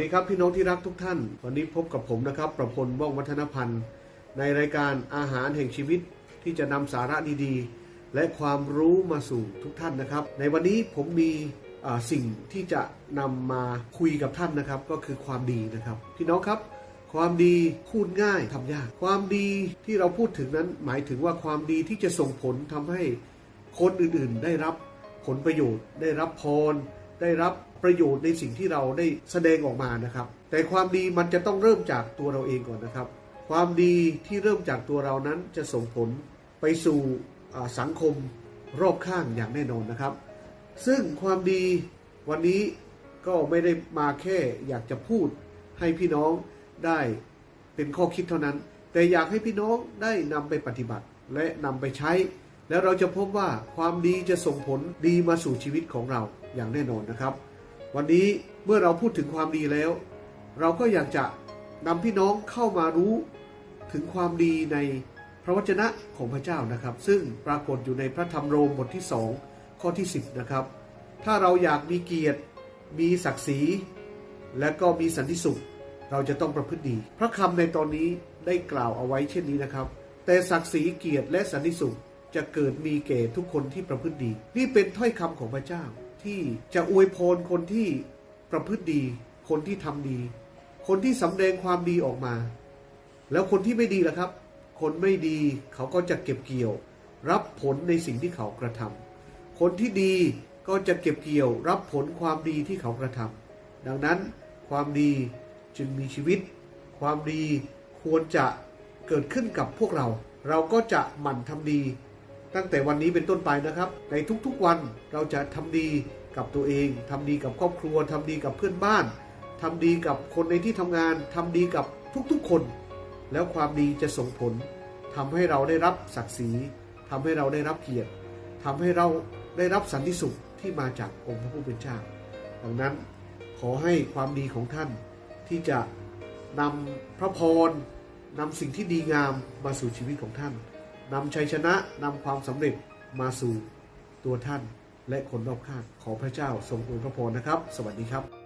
ดีครับพี่น้องที่รักทุกท่าน วันนี้พบกับผมนะครับ ประพลว่องวัฒนพันธ์ ในรายการอาหารแห่งชีวิตที่จะนำสาระดีๆ และความรู้มาสู่ทุกท่านนะครับ ในวันนี้ผมมีสิ่งที่จะนำมาคุยกับท่านนะครับ ก็คือความดีนะครับ พี่น้องครับ ความดีพูดง่ายทำยาก ความดีที่เราพูดถึงนั้น หมายถึงว่าความดีที่จะส่งผลทำให้คนอื่นๆ ได้รับผลประโยชน์ ได้รับพร ได้รับประโยชน์ในสิ่งที่เราได้แสดงออกมานะครับ แต่ความดีมันจะต้องเริ่มจากตัวเราเองก่อนนะครับ ความดีที่เริ่มจากตัวเรานั้นจะส่งผลไปสู่สังคมรอบข้างอย่างแน่นอนนะครับ ซึ่งความดีวันนี้ก็ไม่ได้มาแค่อยากจะพูดให้พี่น้องได้เป็นข้อคิดเท่านั้น แต่อยากให้พี่น้องได้นำไปปฏิบัติและนำไปใช้ แล้วเราจะพบว่าความดีจะส่งผลดีมาสู่ชีวิตของเรา อย่างแน่นอนนะครับ วันนี้เมื่อเราพูดถึงความดีแล้ว เราก็อยากจะนำพี่น้องเข้ามารู้ถึงความดีในพระวจนะของพระเจ้านะครับ ซึ่งปรากฏอยู่ในพระธรรมโรมบทที่ 2 ข้อที่ 10 นะครับ ถ้าเราอยากมีเกียรติ มีศักดิ์ศรี และก็มีสันติสุข เราจะต้องประพฤติดี พระคำในตอนนี้ได้กล่าวเอาไว้เช่นนี้นะครับ แต่ศักดิ์ศรีเกียรติและสันติสุขจะเกิดมีแก่ทุกคนที่ประพฤติดี นี่เป็นถ้อยคำของพระเจ้า ที่จะอวยพรคนที่ประพฤติดี คนที่ทำดี คนที่สำแดงความดีออกมา แล้วคนที่ไม่ดีล่ะครับ คนไม่ดีเขาก็จะเก็บเกี่ยว รับผลในสิ่งที่เขากระทำคนที่ดีก็จะเก็บเกี่ยว รับผลความดีที่เขากระทำดังนั้นความดีจึงมีชีวิต ความดีควรจะเกิดขึ้นกับพวกเรา เราก็จะหมั่นทำดี ตั้งแต่วันนี้เป็นต้นไปนะครับ ในทุกๆวันเราจะทำดีกับตัวเองทำดีกับครอบครัวทำดีกับเพื่อนบ้านทำดีกับคนในที่ทำงานทำดีกับทุกๆคน แล้วความดีจะส่งผลทำให้เราได้รับศักดิ์ศรีทำให้เราได้รับเกียรติทำให้เราได้รับสันติสุขที่มาจากองค์พระผู้เป็นเจ้าดังนั้นขอให้ความดีของท่านที่จะนำพระพรนำสิ่งที่ดีงามมาสู่ชีวิตของท่าน นำชัยชนะนำความสำเร็จมาสู่ตัวท่านและคนรอบข้างขอพระเจ้าทรงอวยพระพรนะครับ สวัสดีครับ